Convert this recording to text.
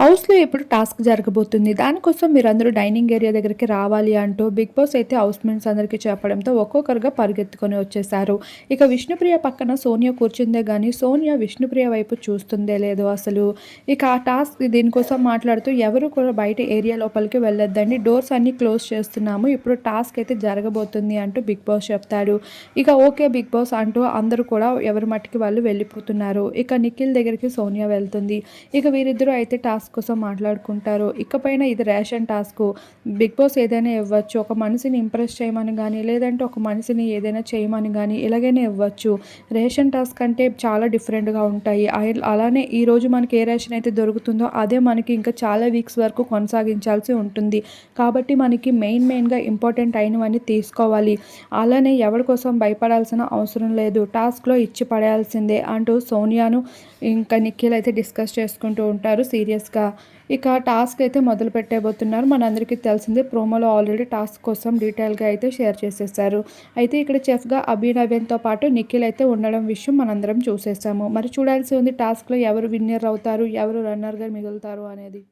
హౌస్లో ఇప్పుడు టాస్క్ జరగబోతుంది? దానికోసం మీరందరూ డైనింగ్ ఏరియా దగ్గరికి రావాలి అంటూ బిగ్ బాస్ అయితే హౌస్ మేట్స్ అందరికీ చెప్పడంతో ఒక్కొక్కరుగా పరిగెత్తుకొని వచ్చేసారు ఇక విష్ణుప్రియ పక్కన సోనియా కూర్చుందే కానీ సోనియా విష్ణుప్రియ వైపు చూస్తుందే లేదు అసలు. ఇక ఆ టాస్క్ దీనికోసం మాట్లాడుతూ ఎవరు కూడా బయట ఏరియా లోపలికి వెళ్ళొద్దండి డోర్స్ అన్ని క్లోజ్ చేస్తున్నాము ఇప్పుడు టాస్క్ అయితే జరగబోతుంది అంటూ బిగ్ బాస్ చెప్తాడు. ఇక ఓకే బిగ్ బాస్ అంటూ అందరూ కూడా ఎవరి మట్టికి వాళ్ళు వెళ్ళిపోతున్నారు. ఇక నిఖిల్ దగ్గరికి సోనియా వెళ్తుంది. ఇక వీరిద్దరూ అయితే టాస్క్ కోసం మాట్లాడుకుంటారు ఇకపైన ఇది రేషన్ టాస్క్. బిగ్ బాస్ ఏదైనా ఇవ్వచ్చు. ఒక మనిషిని ఇంప్రెస్ చేయమని కానీ లేదంటే ఒక మనిషిని ఏదైనా చేయమని కానీ ఇలాగైనా ఇవ్వచ్చు. రేషన్ టాస్క్ అంటే చాలా డిఫరెంట్గా ఉంటాయి. అలానే ఈరోజు మనకి ఏ రేషన్ అయితే దొరుకుతుందో అదే మనకి ఇంకా చాలా వీక్స్ వరకు కొనసాగించాల్సి ఉంటుంది. కాబట్టి మనకి మెయిన్ మెయిన్గా ఇంపార్టెంట్ అయినవన్నీ తీసుకోవాలి. అలానే ఎవరి కోసం భయపడాల్సిన అవసరం లేదు. టాస్క్లో ఇచ్చి పడేయాల్సిందే అంటూ సోనియాను ఇంకా నిఖిల్ అయితే డిస్కస్ చేసుకుంటూ ఉంటారు సీరియస్గా. ఇక టాస్క్ అయితే మొదలు పెట్టేబోతున్నారు. మనందరికీ తెలిసిందే ప్రోమోలో ఆల్రెడీ టాస్క్ కోసం డీటెయిల్గా అయితే షేర్ చేసేసారు. అయితే ఇక్కడ చెఫ్గా అభినవ్యంతో పాటు నిఖిల్ అయితే ఉండడం విషయం మనందరం చూసేసాము. మరి చూడాల్సి ఉంది టాస్క్లో ఎవరు విన్నర్ అవుతారు ఎవరు రన్నర్గా మిగులుతారు అనేది.